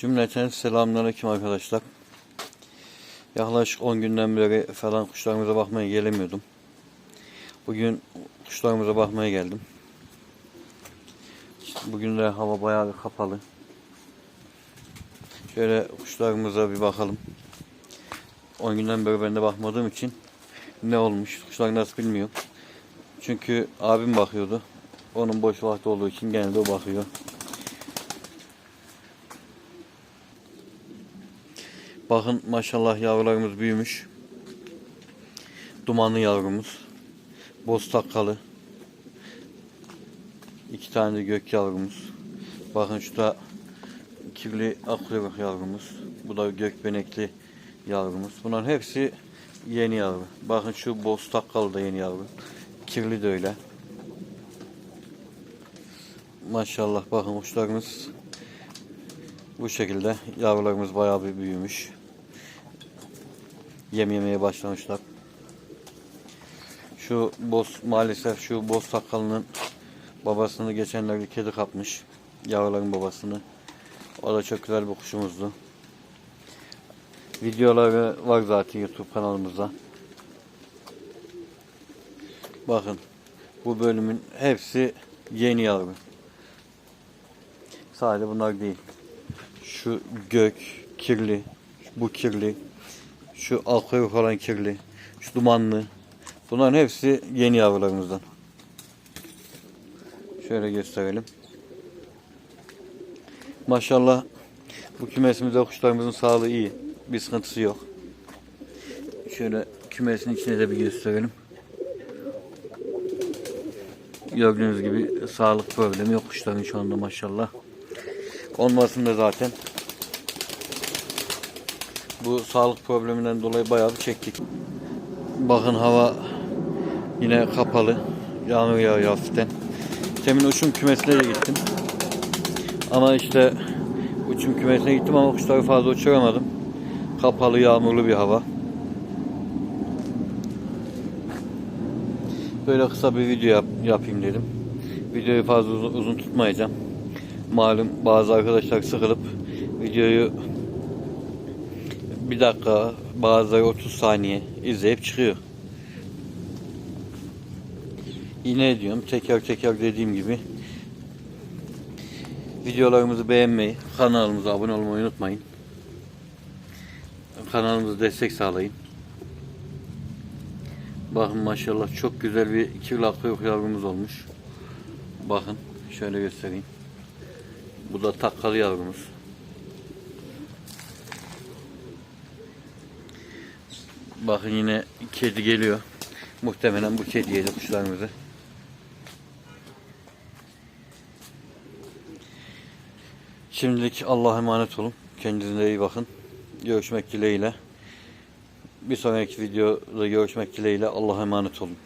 Cümleten selamünaleyküm arkadaşlar. Yaklaşık 10 günden beri falan kuşlarımıza bakmaya gelemiyordum. Bugün kuşlarımıza bakmaya geldim. Bugün de hava bayağı bir kapalı. Şöyle kuşlarımıza bir bakalım. 10 günden beri ben de bakmadığım için ne olmuş, kuşlar nasıl bilmiyorum. Çünkü abim bakıyordu. Onun boş vakti olduğu için genelde o bakıyor. Bakın maşallah yavrularımız büyümüş. Dumanlı yavrumuz. Boz takkalı. İki tane de gök yavrumuz. Bakın şu da kirli akkuyruk yavrumuz. Bu da gökbenekli yavrumuz. Bunların hepsi yeni yavru. Bakın şu boz takkalı da yeni yavru. Kirli de öyle. Maşallah bakın kuşlarımız bu şekilde yavrularımız bayağı bir büyümüş. Yem yemeye başlamışlar. Şu boz maalesef şu boz sakalının babasını geçenlerde kedi kapmış. Yavruların babasını. O da çok güzel bir kuşumuzdu. Videoları var zaten YouTube kanalımızda. Bakın bu bölümün hepsi yeni yavru. Sadece bunlar değil. Şu gök kirli, bu kirli, şu alkoyuk olan kirli, şu dumanlı. Bunların hepsi yeni yavrularımızdan. Şöyle gösterelim. Maşallah bu kümesimizde kuşlarımızın sağlığı iyi. Bir sıkıntısı yok. Şöyle kümesin içine de bir gösterelim. Gördüğünüz gibi sağlık problemi yok kuşların şu anda maşallah. Olmasında zaten bu sağlık probleminden dolayı bayağı bir çektik. Bakın hava yine kapalı. Yağmur yağıyor hafiften. Temin uçum kümesine de gittim. Ama işte uçum kümesine gittim ama kuşları fazla uçuramadım. Kapalı yağmurlu bir hava. Böyle kısa bir video yap, yapayım dedim. Videoyu fazla uzun, uzun tutmayacağım. Malum bazı arkadaşlar sıkılıp videoyu bir dakika bazıları 30 saniye izleyip çıkıyor. Yine diyorum tekrar tekrar dediğim gibi videolarımızı beğenmeyi, kanalımıza abone olmayı unutmayın. Kanalımıza destek sağlayın. Bakın maşallah çok güzel bir iki lakta yok yavrumuz olmuş. Bakın şöyle göstereyim. Bu da takkalı yavrumuz. Bakın yine kedi geliyor. Muhtemelen bu kedi yedi kuşlarımızı. Şimdilik Allah'a emanet olun. Kendinize iyi bakın. Görüşmek dileğiyle. Bir sonraki videoda görüşmek dileğiyle Allah'a emanet olun.